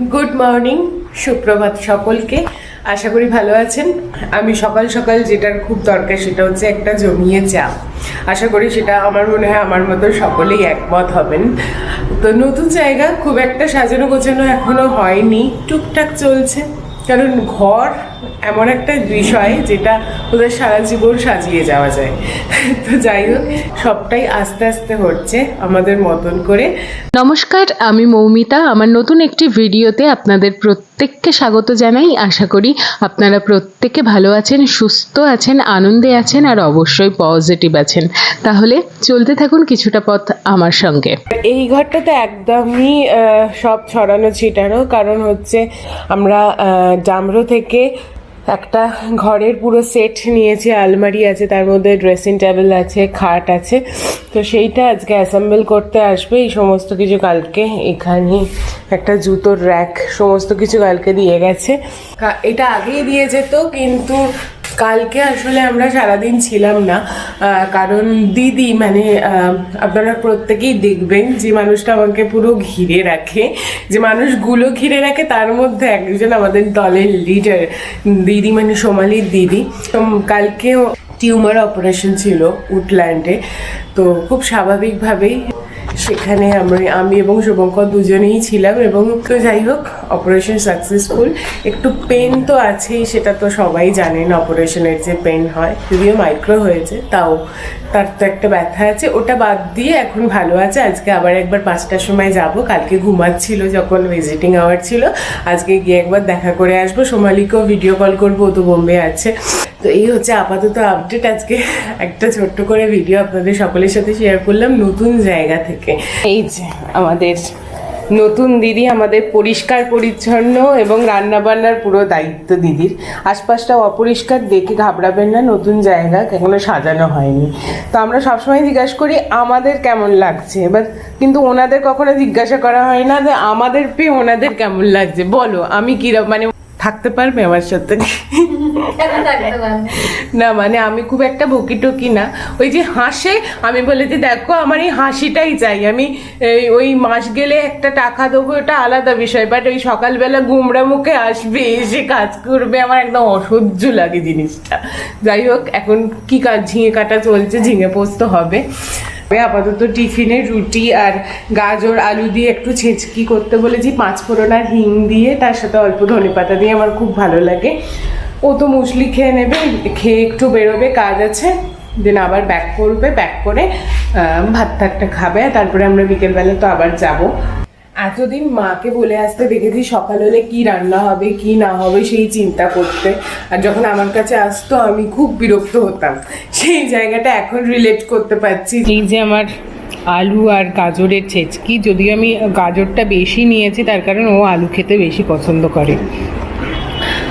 Good morning সুপ্রভাত সকলকে। আশা করি ভালো আছেন। আমি সকাল সকাল যেটার খুব দরকার সেটা হচ্ছে একটা জমিয়ে চা। আশা করি সেটা আমার মনে হয় আমার মতো সকলেই একমত হবেন। তো নতুন জায়গা, খুব একটা সাজানো গোছানো এখনও হয়নি। টুকটাক চলছে। কারণ ঘর এমন একটা বিষয় যেটা ওদের সারা জীবন সাজিয়ে যাওয়া যায়। তো যাই হোক সবটাই আস্তে আস্তে হচ্ছে আমাদের মতন করে। নমস্কার আমি মৌমিতা। আমার নতুন একটি ভিডিওতে আপনাদের প্রত্যেককে স্বাগত জানাই। আশা করি আপনারা প্রত্যেকে ভালো আছেন সুস্থ আছেন আনন্দে আছেন আর অবশ্যই পজিটিভ আছেন। তাহলে চলতে থাকুন কিছুটা পথ আমার সঙ্গে। এই ঘরটাতে একদমই সব ছড়ানো ছিটানো। কারণ হচ্ছে আমরা ডামরো থেকে একটা ঘরের পুরো সেট নিয়েছি, আলমারি আছে, তার মধ্যে ড্রেসিং টেবিল আছে, খাট আছে। তো সেইটা আজকে অ্যাসেম্বল করতে আসবে। এই সমস্ত কিছু কালকে এখানে একটা জুতোর র্যাক সমস্ত কিছু কালকে দিয়ে গেছে। এটা আগেই দিয়ে যেত কিন্তু কালকে আসলে আমরা সারাদিন ছিলাম না কারণ দিদি মানে আপনারা প্রত্যেকেই দেখবেন যে মানুষটা আমাকে পুরো ঘিরে রাখে, যে মানুষগুলো ঘিরে রাখে, তার মধ্যে একজন আমাদের দলের লিডার দিদি মানে সোমালির দিদি। তো কালকেও টিউমার অপারেশন ছিল উডল্যান্ডে তো খুব স্বাভাবিকভাবেই সেখানে আমি আমি এবং শুভঙ্কর দুজনেই ছিলাম এবং তো যাই হোক অপারেশন সাকসেসফুল একটু পেন তো আছেই, সেটা তো সবাই জানেন অপারেশনের যে পেন হয়, যদিও মাইক্রো হয়েছে, তাও তার তো একটা ব্যথা আছে। ওটা বাদ দিয়ে এখন ভালো আছে। আজকে আবার একবার পাঁচটার সময় যাব। কালকে ঘুমাচ্ছিল যখন ভিজিটিং আওয়ার ছিল। আজকে গিয়ে একবার দেখা করে আসব। সোমালিকেও ভিডিও কল করব, ও তো বোম্বে আছে। তো এই হচ্ছে আপাতত আপডেট আজকে। একটা ছোট্ট করে ভিডিও আপনাদের সকলের সাথে শেয়ার করলাম নতুন জায়গা থেকে। এই যে আমাদের নতুন দিদি আমাদের পরিষ্কার, পরিচ্ছন্ন এবং রান্নাবান্নার পুরো দায়িত্ব দিদির। আশপাশটা অপরিষ্কার, দেখে ঘাবড়াবেন না, নতুন জায়গা এখনও সাজানো হয়নি। তো আমরা সবসময় জিজ্ঞাসা করি, আমাদের কেমন লাগছে? এবার কিন্তু ওনাদের কখনো জিজ্ঞাসা করা হয় না যে, আমাদের পেয়ে ওনাদের কেমন লাগছে? বলো, আমি কীরকম মানে থাকতে পারবে আমার সাথে? না মানে আমি খুব একটা বকি টকি না। ওই যে হাসে আমি বলে যে দেখো আমার এই হাসিটাই চাই। আমি ওই মাস গেলে একটা টাকা দেবো ওটা আলাদা বিষয়। বাট ওই সকালবেলা গুমরা মুখে আসবে এসে কাজ করবে। আমার একদম অসহ্য লাগে জিনিসটা। যাই হোক এখন কি কাজ ঝিঙে কাটা চলছে ঝিঙে পোস্ত হবে। আপাতত টিফিনে রুটি আর গাজর, আলু দিয়ে একটু ছেঁচকি করতে বলেছি, পাঁচ ফোড়ন হিং দিয়ে, তার সাথে অল্প ধনে পাতা দিয়ে আমার খুব ভালো লাগে। ও তো মুসলি খেয়ে নেবে, খেয়ে একটু বেরোবে, কাজ আছে, দেন আবার ব্যাক করবে ব্যাক করে ভাত টাকটা খাবে, তারপরে আমরা বিকেলবেলা তো আবার যাব। এতদিন মাকে বলে আসতে দেখেছি সকাল হলে কি রান্না হবে কি না হবে সেই চিন্তা করতে। আর যখন আমার কাছে আসতো আমি খুব বিরক্ত হতাম। সেই জায়গাটা এখন রিলেট করতে পারছি। এই যে আমার আলু আর গাজরের ছেচকি যদিও আমি গাজরটা বেশি নিয়েছি তার কারণ ও আলু খেতে বেশি পছন্দ করে।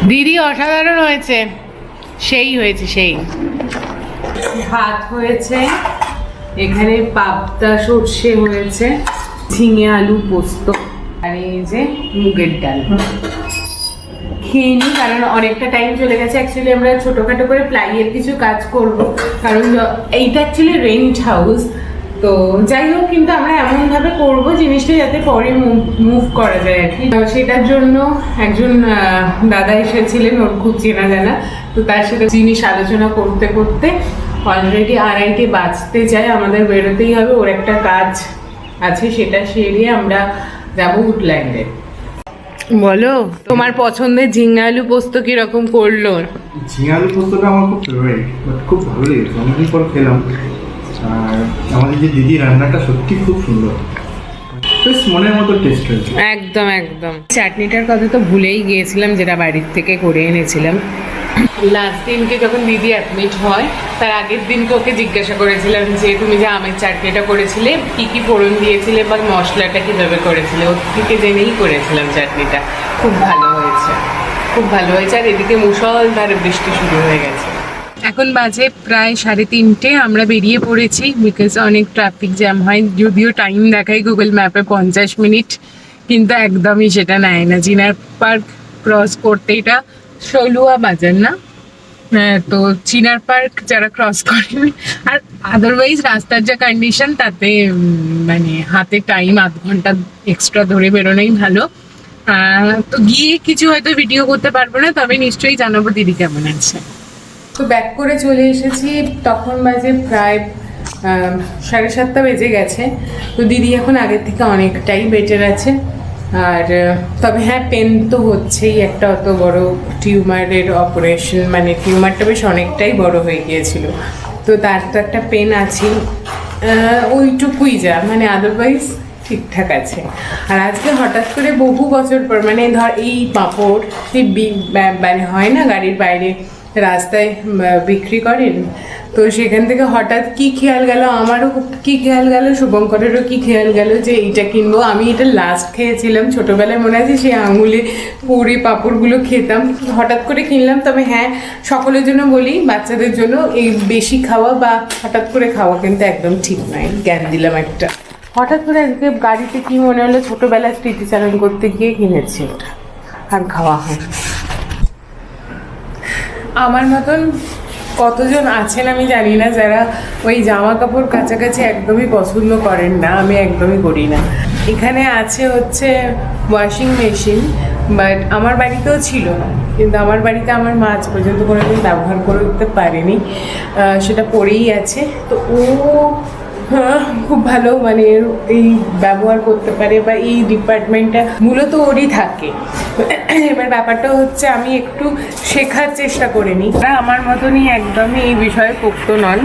দিদি অসাধারণ হয়েছে। সেই হয়েছে সেই। ভাত হয়েছে এখানে পাবদা সর্ষে হয়েছে। ঝিঙে আলু পোস্ত আর এই যে মুগের ডাল। খেয়ে কারণ অনেকটা টাইম চলে গেছে অ্যাকচুয়ালি আমরা ছোটোখাটো করে প্লাইয়ের কিছু কাজ করব। কারণ এইটা অ্যাকচুয়ালি রেন্ট হাউস তো যাই হোক, কিন্তু আমরা এমনভাবে করব জিনিসটা যাতে পরে মুভ করা যায় আর কি। সেটার জন্য একজন দাদা এসেছিলেন, ওর খুব চেনা জানা। তো তার সাথে জিনিস আলোচনা করতে করতে অলরেডি আড়াইটে বাঁচতে যায়, আমাদের বেরোতেই হবে। ওর একটা কাজ আছে সেটা সেরিয়ে আমরা যাব উডল্যান্ডে। বলো তোমার পছন্দের ঝিঙ্গা আলু পোস্ত কীরকম করল? ঝিঙালু পোস্তটা আমার খুব ফেভারিট বাট খুব ভালো লেগেছে। অনেকদিন পর খেলাম। আর আমাদের যে দিদি রান্নাটা সত্যি খুব সুন্দর। বেশ মনের মতো টেস্ট হয়েছে। একদম একদম। চাটনিটার কথা তো ভুলেই গিয়েছিলাম যেটা বাড়ির থেকে করে এনেছিলাম। লাস্ট দিনকে যখন দিদি অ্যাডমিট হয়, তার আগের দিনকে ওকে জিজ্ঞাসা করেছিলাম যে, তুমি যে আমের চাটনিটা করেছিলে, কি কি ফোড়ন দিয়েছিলে বা মশলাটা কীভাবে করেছিলে? ওর থেকে জেনেই করেছিলাম চাটনিটা। খুব ভালো হয়েছে। খুব ভালো হয়েছে। আর এদিকে মুসলধারে বৃষ্টি শুরু হয়ে গেছে। এখন বাজে প্রায় সাড়ে তিনটে। আমরা বেরিয়ে পড়েছি বিকজ অনেক ট্রাফিক জ্যাম হয়। যদিও টাইম দেখায় গুগল ম্যাপে পঞ্চাশ মিনিট, কিন্তু একদমই সেটা নেয় না। জিনার পার্ক ক্রস করতে এটা ষোলুয়া বাজার না? হ্যাঁ তো চিনার পার্ক যারা ক্রস করেন আর আদারওয়াইজ রাস্তার যা কন্ডিশন তাতে মানে হাতে টাইম আধ ঘণ্টা এক্সট্রা ধরে বেরোনোই ভালো। তো গিয়ে কিছু হয়তো ভিডিও করতে পারব না, তবে নিশ্চয়ই জানাব দিদি কেমন আছে। তো ব্যাক করে চলে এসেছি, তখন বাজে প্রায় সাড়ে সাতটা বেজে গেছে। তো দিদি এখন আগের থেকে অনেকটাই বেটার আছে। আর তবে হ্যাঁ পেন তো হচ্ছেই একটা অত বড় টিউমারের অপারেশন মানে টিউমারটা বেশ অনেকটাই বড় হয়ে গিয়েছিল। তো তার তো একটা পেন আহ, ওইটুকুই যা মানে আদারওয়াইজ ঠিকঠাক আছে। আর আজকে হঠাৎ করে বহু বছর পর মানে ধর এই পাঁপড় সেই মানে হয় না গাড়ির বাইরে রাস্তায় বিক্রি করেন তো সেখান থেকে হঠাৎ কি খেয়াল গেল? আমারও কি খেয়াল গেল? শুভঙ্করেরও কি খেয়াল গেল যে এইটা কিনবো? আমি এটা লাস্ট খেয়েছিলাম। ছোটোবেলায় মনে আছে সেই আঙুলে পুরি পাঁপড়গুলো খেতাম। হঠাৎ করে কিনলাম। তবে হ্যাঁ সকলের জন্য বলি, বাচ্চাদের জন্য এই বেশি খাওয়া বা হঠাৎ করে খাওয়া কিন্তু একদম ঠিক নয়। জ্ঞান দিলাম একটা। হঠাৎ করে আজকে গাড়িতে কি মনে হলো? ছোটোবেলায় স্মৃতিচারণ করতে গিয়ে কিনেছি ওটা। আর খাওয়া হয় আমার মতন কতজন আছেন আমি জানি না, যারা ওই জামা কাপড় কাছাকাছি একদমই পছন্দ করেন না, আমি একদমই করি না। এখানে আছে হচ্ছে ওয়াশিং মেশিন বাট আমার বাড়িতেও ছিল না, কিন্তু আমার বাড়িতে আমার মা আজ পর্যন্ত কোনোদিন ব্যবহার করে উঠতে পারেনি সেটা পরেই আছে। তো ও খুব ভালো মানে এই ব্যবহার করতে পারে বা এই ডিপার্টমেন্টটা মূলত ওরই থাকে। এবার ব্যাপারটা হচ্ছে আমি একটু শেখার চেষ্টা করে নিই। তারা আমার মতনই একদমই এই বিষয়ে পোক্ত নন।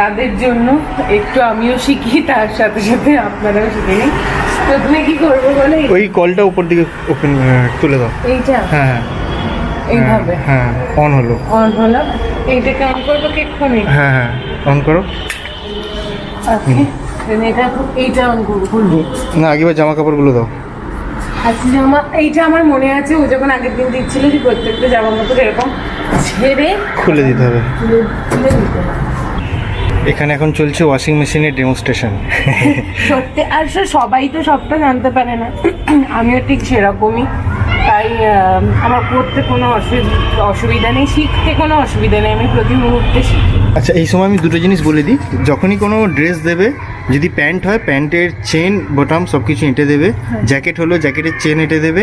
তাদের জন্য একটু আমিও শিখি তার সাথে সাথে আপনারাও শিখে নিন। প্রথমে কি করব বলে? ওই কলটা উপর দিকে ওপেন তুলে দাও। এইটা? হ্যাঁ হ্যাঁ। এইভাবে? হ্যাঁ অন হলো। অন হলো? এইটাকে অন করব কি এক্ষুনি? হ্যাঁ হ্যাঁ অন করো। না আগেবার জামা কাপড়গুলো দাও। আজকে জামা এইটা আমার মনে আছে ও যখন আগের দিন দিচ্ছিল যে প্রত্যেকটা জামা কাপড় এরকম ছেড়ে খুলে দিতে হবে। দিতে। এখানে এখন চলছে ওয়াশিং মেশিনের ডেমনস্ট্রেশন সত্যি আর সবাই তো সবটা জানতে পারে না। আমিও ঠিক সেরকমই। তাই আমার করতে কোনো অসুবিধা অসুবিধা নেই শিখতে কোনো অসুবিধা নেই। আমি প্রতি মুহূর্তে শিখি। আচ্ছা এই সময় আমি দুটো জিনিস বলে দিই। যখনই কোনো ড্রেস দেবে যদি প্যান্ট হয় প্যান্টের চেন বোটাম সব কিছু এঁটে দেবে। জ্যাকেট হলো জ্যাকেটের চেন এঁটে দেবে।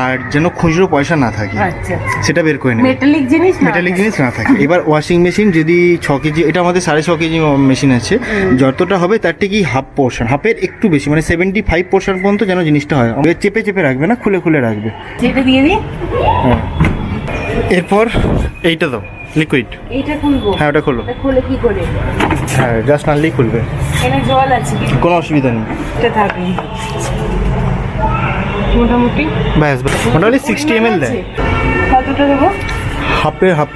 আর যেন খুচরো পয়সা না থাকে। আচ্ছা সেটা বের করে নেবে। মেটালিক জিনিস না মেটালিক জিনিস না থাকে। এবার ওয়াশিং মেশিন যদি ছ কেজি এটা আমাদের সাড়ে ছ কেজি মেশিন আছে। যতটা হবে তার ঠিকই হাফ পোর্শন হাফের একটু বেশি মানে সেভেন্টি ফাইভ পোর্শন পর্যন্ত যেন জিনিসটা হয়। চেপে চেপে রাখবে না খুলে খুলে রাখবে। যেটা দিয়ে দিই। হ্যাঁ। এরপর এইটা দাও। লিকুইড এইটা খুলবো? হ্যাঁ ওটা খোলো। এটা খুলে কি করে? হ্যাঁ জাস্ট নাড়লেই খুলবে। এখানে জল আছে কি? কোনো অসুবিধা নেই। এটা থাকবে মোটামুটি? ব্যাস ব্যাস। মোটামুটি সিক্সটি এম এল দেয়। কতটা দেবো? হাফে হাফ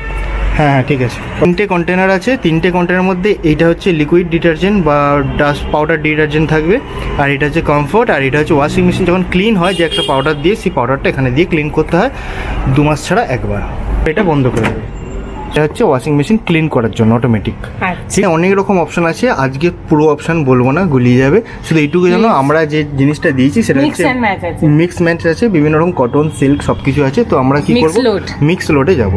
হ্যাঁ হ্যাঁ ঠিক আছে। তিনটে কন্টেনার আছে। তিনটে কন্টেনার মধ্যে এইটা হচ্ছে লিকুইড ডিটারজেন্ট বা ডাস্ট পাউডার ডিটারজেন্ট থাকবে। আর এটা হচ্ছে কমফোর্ট আর এটা হচ্ছে ওয়াশিং মেশিন যখন ক্লিন হয় যে একটা পাউডার দিয়ে সেই পাউডারটা এখানে দিয়ে ক্লিন করতে হয়। দু মাস ছাড়া একবার। এটা বন্ধ করে দেবে। এটা হচ্ছে ওয়াশিং মেশিন ক্লিন করার জন্য অটোমেটিক আচ্ছা। ঠিক অনেক রকম অপশন আছে আজকে পুরো অপশন বলব না গুলিয়ে যাবে। শুধু এইটুকু জানো আমরা যে জিনিসটা দিয়েছি সেটা হচ্ছে মিক্স ম্যাচ আছে। বিভিন্ন রকম কটন সিল্ক সব কিছু আছে। তো আমরা কি করব? মিক্স লোডে যাব।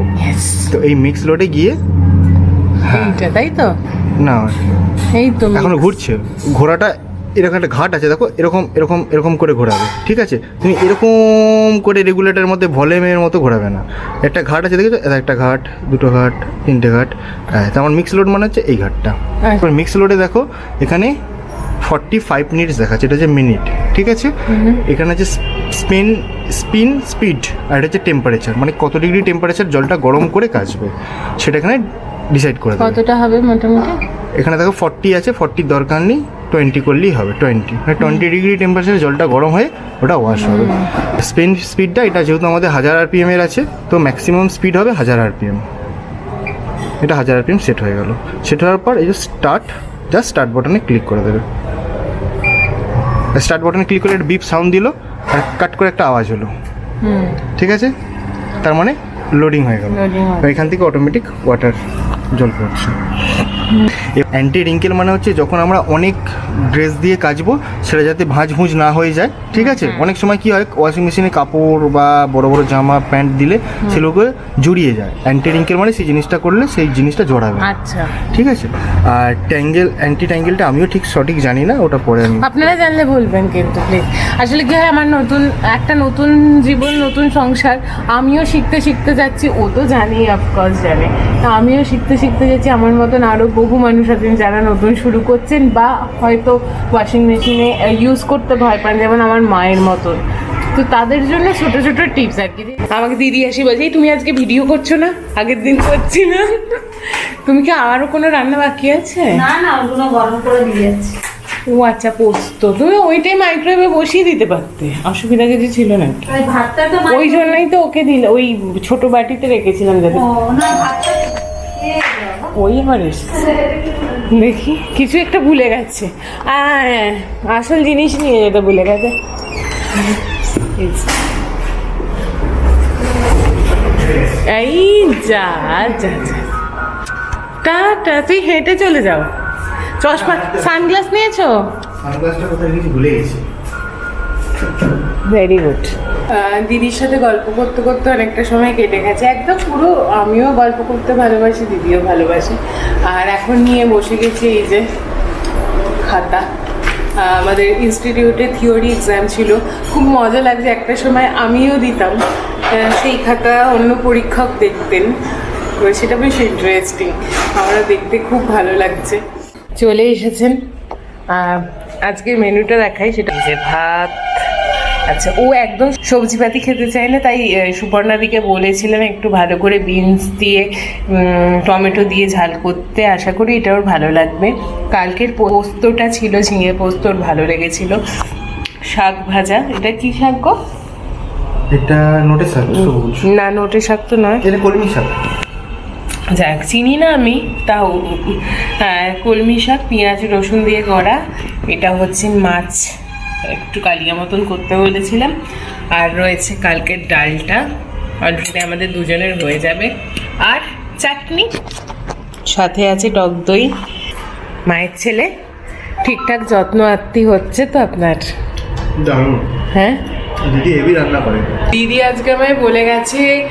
তো এই মিক্স লোডে গিয়ে এইটা তাই তো? না। এই তো এখন ঘুরছে। ঘোড়াটা এরকম একটা ঘাট আছে দেখো এরকম এরকম এরকম করে ঘোরাবে ঠিক আছে? তুমি এরকম করে রেগুলেটরের মধ্যে ভলিউমের মতো ঘোরাবে না। একটা ঘাট আছে দেখেছ? একটা ঘাট দুটো ঘাট তিনটে ঘাট হ্যাঁ তো আমার মিক্স লোড মানে হচ্ছে এই ঘাটটা। এবার মিক্স লোডে দেখো এখানে ফর্টি ফাইভ মিনিটস দেখাচ্ছে এটা হচ্ছে মিনিট ঠিক আছে? এখানে আছে স্পিন স্পিন স্পিড আর এটা হচ্ছে টেম্পারেচার মানে কত ডিগ্রি টেম্পারেচার জলটা গরম করে কাচবে। সেটা এখানে ডিসাইড করে দেবে। কতটা হবে মোটামুটি? এখানে দেখো ফর্টি আছে ফর্টির দরকার নেই টোয়েন্টি করলেই হবে টোয়েন্টি মানে টোয়েন্টি ডিগ্রি টেম্পারেচারে জলটা গরম হয়ে ওটা ওয়াশ হবে। স্পিন স্পিডটা এটা যেহেতু আমাদের হাজার আরপিএম এর আছে তো ম্যাক্সিমাম স্পিড হবে হাজার আরপিএম এটা হাজার আরপিএম সেট হয়ে গেল। সেট হওয়ার পর এই যে স্টার্ট জাস্ট স্টার্ট বাটনে ক্লিক করে দেবে। স্টার্ট বাটনে ক্লিক করে একটা বিপ সাউন্ড দিল আর কাট করে একটা আওয়াজ হলো। হুম। ঠিক আছে? তার মানে লোডিং হয়ে গেল। এখান থেকে অটোমেটিক ওয়াটার জল পড়ছে অ্যান্টি রিঙ্কেল মানে হচ্ছে যখন আমরা অনেক ড্রেস দিয়ে কাচবো সেটা যাতে ভাঁজ ভুঁজ না হয়ে যায় ঠিক আছে? অনেক সময় কি হয় ওয়াশিং মেশিনে কাপড় বা বড় বড় জামা প্যান্ট দিলে সেগুলোকে জড়িয়ে যায়। অ্যান্টি রিঙ্কেল মানে সেই জিনিসটা করলে সেই জিনিসটা জড়াবে। আচ্ছা। ঠিক আছে? আর ট্যাঙ্গেল অ্যান্টি ট্যাঙ্গেলটা আমিও ঠিক সঠিক জানি না ওটা পরে আমি আপনারা জানলে বলবেন কিন্তু প্লিজ আসলে কি হয় আমার নতুন একটা নতুন জীবন নতুন সংসার আমিও শিখতে শিখতে যাচ্ছি ও তো জানি অফকোর্স জানে। আমিও শিখতে শিখতে যাচ্ছি আমার মতন আরও বহু মানুষ আছেন যারা নতুন শুরু করছেন বা হয়তো ওয়াশিং মেশিনে ইউজ করতে ভয় পান যেমন আমার মায়ের মতন। তো তাদের জন্য ছোট ছোট টিপস আর কি। আমাকে দিদি আসি বলছে তুমি আজকে ভিডিও করছ না? আগের দিন করছি না। তুমি কি আরও কোনো রান্না বাকি আছে? না না ওগুলো গরম করে দিয়ে যাচ্ছি। ও আচ্ছা পোস্ত। তুমি ওইটাই মাইক্রোওয়েভে বসিয়ে দিতে পারতে। অসুবিধা কিছু ছিল না ওই জন্যই তো ওকে দিল ওই ছোট বাটিতে রেখেছিলাম যাতে। ওই এসেছে। দেখি, কিছু একটা ভুলে গেছে। আসল জিনিস নিয়ে যেতে ভুলে গেছে। এই যা যা তুই হেঁটে চলে যাও। চশমা, সানগ্লাস নিয়েছো? সানগ্লাসটা কোথায় কিছু ভুলে গেছি। ভেরি গুড দিদির সাথে গল্প করতে করতে অনেকটা সময় কেটে গেছে। একদম পুরো আমিও গল্প করতে ভালোবাসি, দিদিও ভালোবাসি। আর এখন নিয়ে বসে গেছি এই যে খাতা। আমাদের ইনস্টিটিউটে থিওরি এক্সাম ছিল। খুব মজা লাগছে, একটা সময় আমিও দিতাম। সেই খাতা অন্য পরীক্ষক দেখতেন। সেটা বেশ ইন্টারেস্টিং আমরা দেখতে খুব ভালো লাগছে। চলে এসেছেন। আজকের মেনুটা দেখাই, সেটা হচ্ছে ভাত আচ্ছা ও একদম সবজিপাতি খেতে চায় না তাই সুপর্ণাদিকে বলেছিলাম একটু ভালো করে বিনস দিয়ে টমেটো দিয়ে ঝাল করতে। আশা করি এটা ওর ভালো লাগবে। কালকের পোস্তটা ছিল ঝিঙে পোস্ত ওর ভালো লেগেছিল। শাক ভাজা এটা কি শাক গো? এটা নোটে শাক সবুজ না নোটে শাক তো নয়। এটা কলমি শাক। যাক চিনি না আমি তাও হ্যাঁ কলমি শাক পেঁয়াজ রসুন দিয়ে গড়া এটা হচ্ছে মাছ। একটু কালিয়া মতন করতে বলেছিলাম। আর রয়েছে কালকের ডালটা। অলরেডি আমাদের দুজনের হয়ে যাবে। আর চাটনি। সাথে আছে টক দই। মায়ের ছেলে। ঠিকঠাক যত্ন আত্মি হচ্ছে তো আপনার? হ্যাঁ? দিদি হেভি রান্না করে। দিদি আজকে আমায় বলে গেছে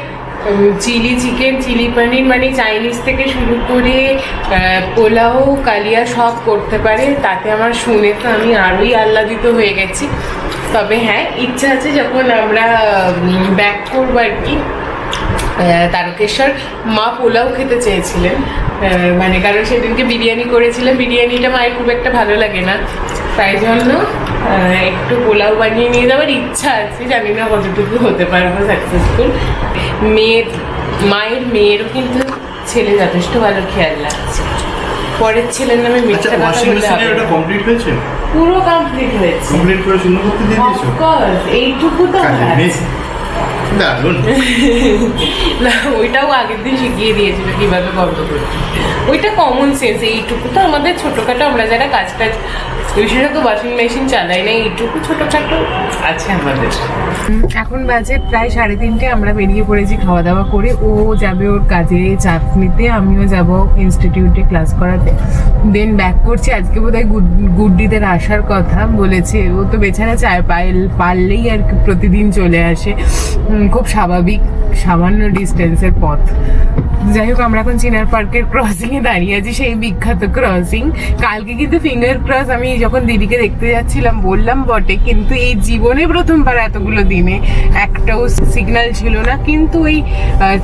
চিলি চিকেন, চিলি পনির মানে চাইনিজ থেকে শুরু করে পোলাও, কালিয়া সব করতে পারে। তাতে আমার শুনে তো আমি আরোই আহ্লাদিত হয়ে গেছি। তবে হ্যাঁ ইচ্ছা আছে যখন আমরা ব্যাক করব আর কি। তারকেশ্বর মা পোলাও খেতে চেয়েছিলেন। মানে কারণ সেদিনকে বিরিয়ানি করেছিলাম বিরিয়ানিটা মায়ের খুব একটা ভালো লাগে না। তাই জন্য একটু পোলাও বানিয়ে নিয়ে যাওয়ার ইচ্ছা আছে। জানি না কতটুকু হতে পারব সাকসেসফুল মেয়ের মায়ের মেয়েরও কিন্তু ছেলে যথেষ্ট ভালো খেয়াল লাগছে। পরের ছেলের নামে আচ্ছা মিথ্যা কথা। কমপ্লিট হয়েছে? পুরো কমপ্লিট হয়েছে। কমপ্লিট করে শূন্য করতে দিয়ে দিয়েছ? অফকোর্স এইটুকু তো দারুণ। না ওইটাও আগের দিন শিখিয়ে দিয়েছিল কীভাবে বন্ধ করতে ওইটা কমন সেন্স এইটুকু তো আমাদের ছোটোখাটো আমরা যারা কাজ টাজ বিশেষত ওয়াশিং মেশিন চালাই না, এইটুকু ছোটোখাটো আছে আমাদের। এখন বাজে প্রায় সাড়ে তিনটে, আমরা বেরিয়ে পড়েছি খাওয়া দাওয়া করে। ও যাবে ওর কাজে চাপ নিতে, আমিও যাব ইনস্টিটিউটে ক্লাস করাতে। দেন ব্যাক করছি, আজকে বোধহয় গুড- গুড্ডিদের আসার কথা বলেছে। ও তো বেচারা চায়, পাইল, পারলেই আর কি প্রতিদিন চলে আসে। খুব স্বাভাবিক, সামান্য ডিস্টেন্সের পথ। যাই হোক, আমরা এখন চিনার পার্কের ক্রসিং এ দাঁড়িয়ে আছি, সেই বিখ্যাত ক্রসিং কালকে কিন্তু ফিঙ্গার ক্রস আমি যখন দিদিকে দেখতে যাচ্ছিলাম, বললাম, বটে। কিন্তু এই জীবনে প্রথমবার এতগুলো দিনে একটাও সিগন্যাল ছিল না। কিন্তু ওই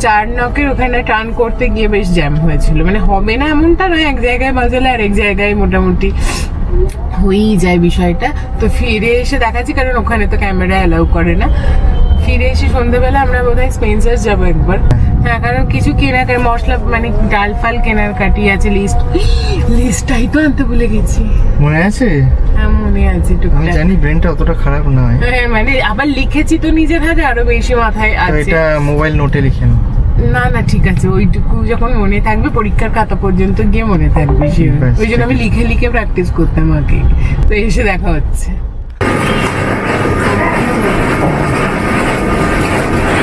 চার নকের ওখানে টার্ন করতে গিয়ে বেশ জ্যাম হয়েছিল। মানে হবে না এমনটা নয়, এক জায়গায় বাজালে আর এক জায়গায় মোটামুটি হয়েই যায় বিষয়টা। তো ফিরে এসে দেখাচ্ছি, কারণ ওখানে তো ক্যামেরা অ্যালাউ করে না। ফিরে এসে সন্ধ্যেবেলা আমরা বোধহয় স্পেন্সার্স যাব একবার। হ্যাঁ কারণ কিছু কেনাকার মশলা মানে ডাল ফাল কেনার কাটি আছে লিস্ট লিস্টটাই তো আনতে ভুলে গেছি। মনে আছে? হ্যাঁ মনে আছে আমি জানি ব্রেনটা অতটা খারাপ নয় হ্যাঁ মানে আবার লিখেছি তো নিজের হাতে আরও বেশি মাথায় আছে। এটা মোবাইল নোটে লিখে নাও। না না ঠিক আছে। ওইটুকু যখন মনে থাকবে পরীক্ষার খাতা পর্যন্ত গিয়ে মনে থাকবে। ওই জন্য আমি লিখে লিখে প্র্যাকটিস করতাম আগে। তো এসে দেখা হচ্ছে।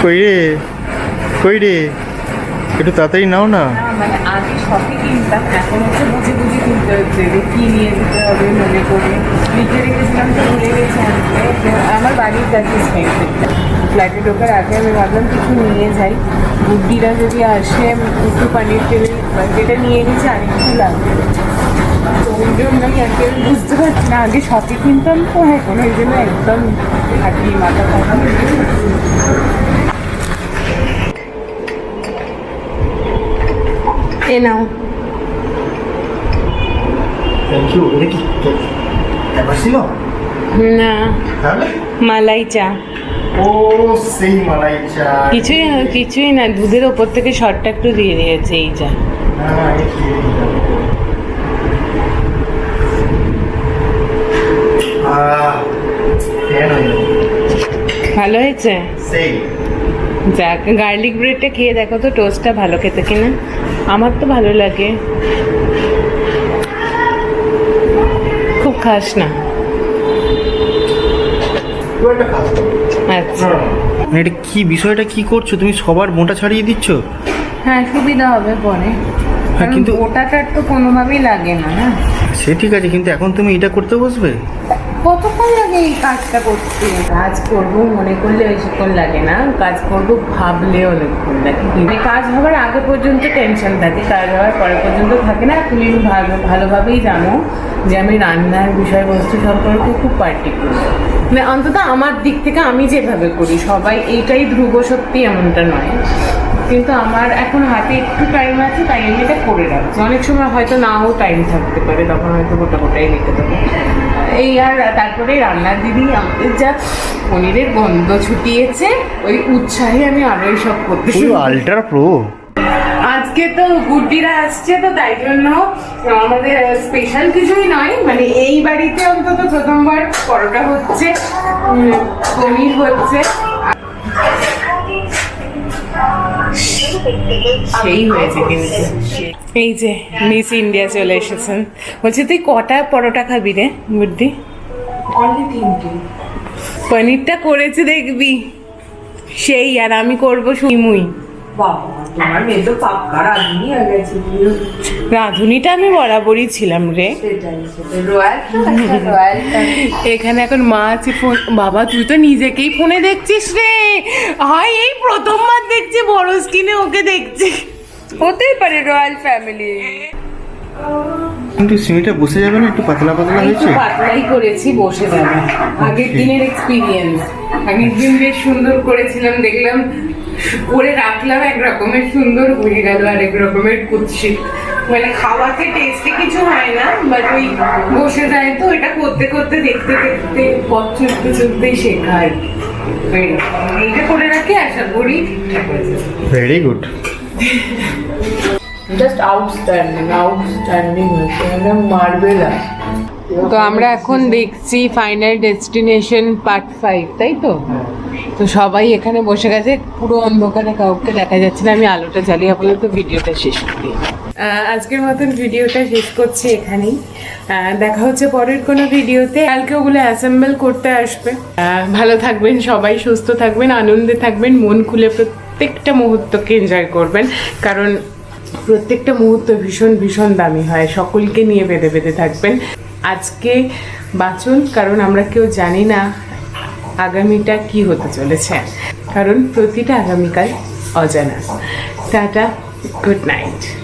কই রে কই রে একটু তাড়াতাড়ি নাও না। মানে আগে শখে কিনতাম, এখন হচ্ছে বুঝে বুঝে কিনতে হচ্ছে যে কী নিয়ে যেতে হবে, মনে করে। লিখে রেখেছিলাম তো ভুলে গেছি আমার বাড়ির কাছে ফ্ল্যাটে ঢোকার আগে আমি ভাবলাম কিছু নিয়ে যাই। বুদ্ধিরা যদি আসে একটু পানির টেবিল যেটা নিয়ে গেছি, আর একটু লাগবে তো ওই জন্যই আর কি বুঝতে পারছি না, আগে শখে কিনতাম তো, এখন ওই জন্য একদম খাটি মাথা খাটা এ নাও কি একবার ছিল না মালাই চা ও সেই মালাই চা কিছুই কিছুই না। দুধের ওপর থেকে শর্টটা একটু দিয়ে দিয়েছে এই চা হ্যাঁ। ভালো হয়েছে? সেই যাক গার্লিক ব্রেডটা খেয়ে দেখো তো টোস্টটা ভালো খেতে কিনা। আমার তো ভালো লাগে। খুব খাস না। আচ্ছা। মানে এটা কি বিষয়টা কি করছ? তুমি সবার মোটা ছাড়িয়ে দিচ্ছ? হ্যাঁ সুবিধা হবে পরে। হ্যাঁ, কিন্তু ওটাটার তো কোনোভাবেই লাগে না না? সে ঠিক আছে কিন্তু এখন তুমি এটা করতে বসবে? কতক্ষণ লাগে এই কাজটা করতে? কাজ করব, মনে করলে বেশিক্ষণ লাগে না। কাজ করব ভাবলে অনেকক্ষণ লাগে মানে কাজ হওয়ার আগে পর্যন্ত টেনশন থাকে, কাজ হওয়ার পরে পর্যন্ত থাকে না। তুমি ভালো ভালোভাবেই জানো যে আমি রান্নার বিষয়বস্তু সম্পর্কে খুব পার্টিকুলার মানে অন্তত আমার দিক থেকে আমি যেভাবে করি, সবাই এইটাই ধ্রুব সত্যি এমনটা নয়। কিন্তু আমার এখন হাতে একটু টাইম আছে তাই আমি এটা করে রাখছি। অনেক সময় হয়তো নাও টাইম থাকতে পারে তখন হয়তো গোটা গোটাই লিখে দেবো এই আর তারপরে রান্নার দিদি আমাদের যা পনিরের গন্ধ ছুটিয়েছে ওই উৎসাহে আমি আরোই সব করতে পুরো শুরু আল্ট্রা প্রো আজকে তো গুড্ডিরা আসছে তো তাই জন্য আমাদের স্পেশাল কিছুই নয় মানে এই বাড়িতে অন্তত প্রথমবার পরোটা হচ্ছে পনির হচ্ছে। সেই হয়েছে কিন্তু এই যে মিস ইন্ডিয়া চলে এসেছেন। বলছি তুই কটা পরোটা খাবি রে বুদ্ধি পনিরটা করেছে দেখবি। সেই আর আমি করব সুইমুই হয়ে। রাঁধুনিটা আমি বরাবরই ছিলাম রে। এখানে এখন মা আছে ফোন বাবা তুই তো নিজেকেই ফোনে দেখছিস রে। হাই এই প্রথমবার দেখছি বড় স্ক্রিনে ওকে দেখছি। হতেই পারে রয়্যাল ফ্যামিলি। কিন্তু সিমিটা বসে যাবে না একটু পাতলা পাতলা একটু হয়েছে? পাতলাই করেছি বসে যাবে। আগের দিনের এক্সপিরিয়েন্স আগের দিন বেশ সুন্দর করেছিলাম দেখলাম করে রাখলাম এক রকমের সুন্দর হয়ে গেল আরেক রকমের কুৎসিত মানে খাওয়াতে টেস্টে কিছু হয় না বাট ওই বসে যায় তো এটা করতে করতে দেখতে দেখতে পথ চলতে চলতেই শেখা আর কি। এইটা করে রাখি আশা করি। ঠিকঠাক হয়ে যাবে very good just outstanding outstanding হচ্ছে একদম মার্বেল তো আমরা এখন দেখছি ফাইনাল ডেস্টিনেশন পার্ট ফাইভ তাই তো? তো সবাই এখানে বসে গেছে পুরো অন্ধকারে কাউকে দেখা যাচ্ছে না। আমি আলোটা জ্বালিয়ে আপাতত ভিডিওটা শেষ করি। আজকের মতন ভিডিওটা শেষ করছি এখানেই। দেখা হচ্ছে পরের কোনো ভিডিওতে। কালকে ওগুলো অ্যাসেম্বল করতে আসবে। ভালো থাকবেন সবাই সুস্থ থাকবেন আনন্দে থাকবেন মন খুলে প্রত্যেকটা মুহূর্তকে এনজয় করবেন। কারণ প্রত্যেকটা মুহূর্ত ভীষণ ভীষণ দামি হয়। সকলকে নিয়ে বেঁধে বেঁধে থাকবেন। আজকে বাঁচুন, কারণ আমরা কেউ জানি না আগামীটা কি হতে চলেছে। কারণ প্রতিটা আগামীকাল অজানা। Ta ta, good night.